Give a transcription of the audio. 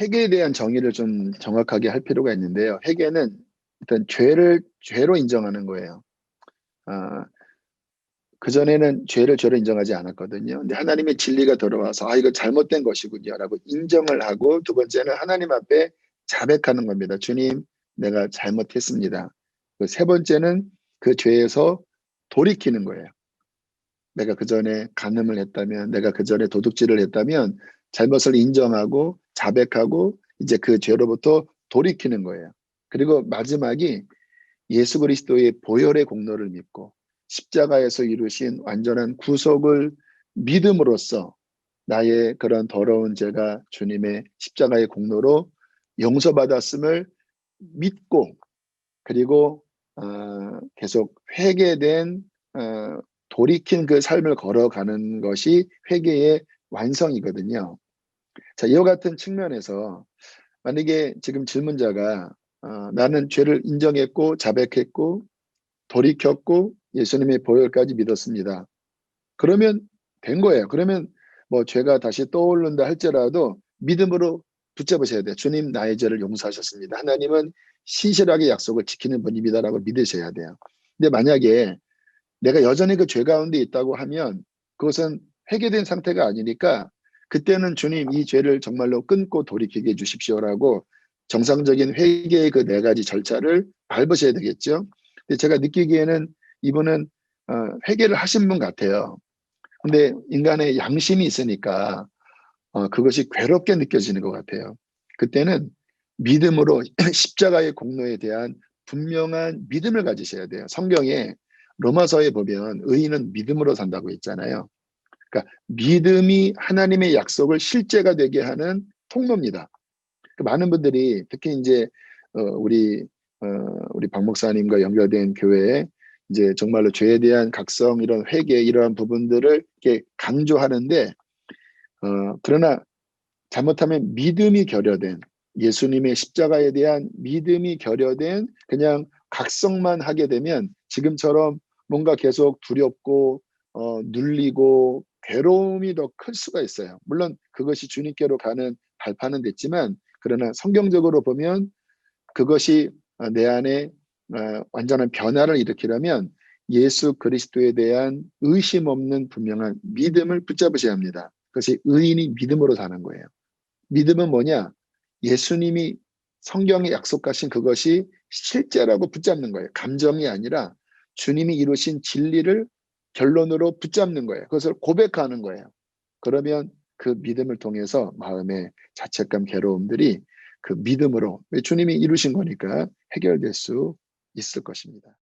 회개에 대한 정의를 좀 정확하게 할 필요가 있는데요. 회개는 일단 죄를 죄로 인정하는 거예요. 아, 그 전에는 죄를 죄로 인정하지 않았거든요. 근데 하나님의 진리가 들어와서 아 이거 잘못된 것이군요 라고 인정을 하고 두 번째는 하나님 앞에 자백하는 겁니다. 주님 내가 잘못했습니다. 그 세 번째는 그 죄에서 돌이키는 거예요. 내가 그 전에 간음을 했다면 내가 그 전에 도둑질을 했다면 잘못을 인정하고 자백하고 이제 그 죄로부터 돌이키는 거예요. 그리고 마지막이 예수 그리스도의 보혈의 공로를 믿고 십자가에서 이루신 완전한 구속을 믿음으로써 나의 그런 더러운 죄가 주님의 십자가의 공로로 용서받았음을 믿고 그리고 어, 계속 회개된 어, 돌이킨 그 삶을 걸어가는 것이 회개의 완성이거든요. 자, 이와 같은 측면에서 만약에 지금 질문자가 어, 나는 죄를 인정했고 자백했고 돌이켰고 예수님의 보혈까지 믿었습니다. 그러면 된 거예요. 그러면 뭐 죄가 다시 떠오른다 할지라도 믿음으로 붙잡으셔야 돼요. 주님 나의 죄를 용서하셨습니다. 하나님은 신실하게 약속을 지키는 분입니다라고 믿으셔야 돼요. 근데 만약에 내가 여전히 그 죄 가운데 있다고 하면 그것은 회개된 상태가 아니니까 그때는 주님 이 죄를 정말로 끊고 돌이키게 해 주십시오라고 정상적인 회개의 그 네 가지 절차를 밟으셔야 되겠죠. 근데 제가 느끼기에는 이분은 어, 회개를 하신 분 같아요. 근데 인간의 양심이 있으니까 어, 그것이 괴롭게 느껴지는 것 같아요. 그때는 믿음으로 십자가의 공로에 대한 분명한 믿음을 가지셔야 돼요. 성경에 로마서에 보면 의인은 믿음으로 산다고 있잖아요. 그러니까 믿음이 하나님의 약속을 실제가 되게 하는 통로입니다. 그 많은 분들이 특히 이제 어, 우리 어, 우리 박 목사님과 연결된 교회에 이제 정말로 죄에 대한 각성 이런 회개 이러한 부분들을 이렇게 강조하는데 어, 그러나 잘못하면 믿음이 결여된 예수님의 십자가에 대한 믿음이 결여된 그냥 각성만 하게 되면 지금처럼 뭔가 계속 두렵고 어, 눌리고 괴로움이 더 클 수가 있어요. 물론 그것이 주님께로 가는 발판은 됐지만 그러나 성경적으로 보면 그것이 내 안에 어, 완전한 변화를 일으키려면 예수 그리스도에 대한 의심 없는 분명한 믿음을 붙잡으셔야 합니다. 그것이 의인이 믿음으로 사는 거예요. 믿음은 뭐냐? 예수님이 성경에 약속하신 그것이 실제라고 붙잡는 거예요. 감정이 아니라 주님이 이루신 진리를 결론으로 붙잡는 거예요. 그것을 고백하는 거예요. 그러면 그 믿음을 통해서 마음의 자책감, 괴로움들이 그 믿음으로 주님이 이루신 거니까 해결될 수 있을 것입니다.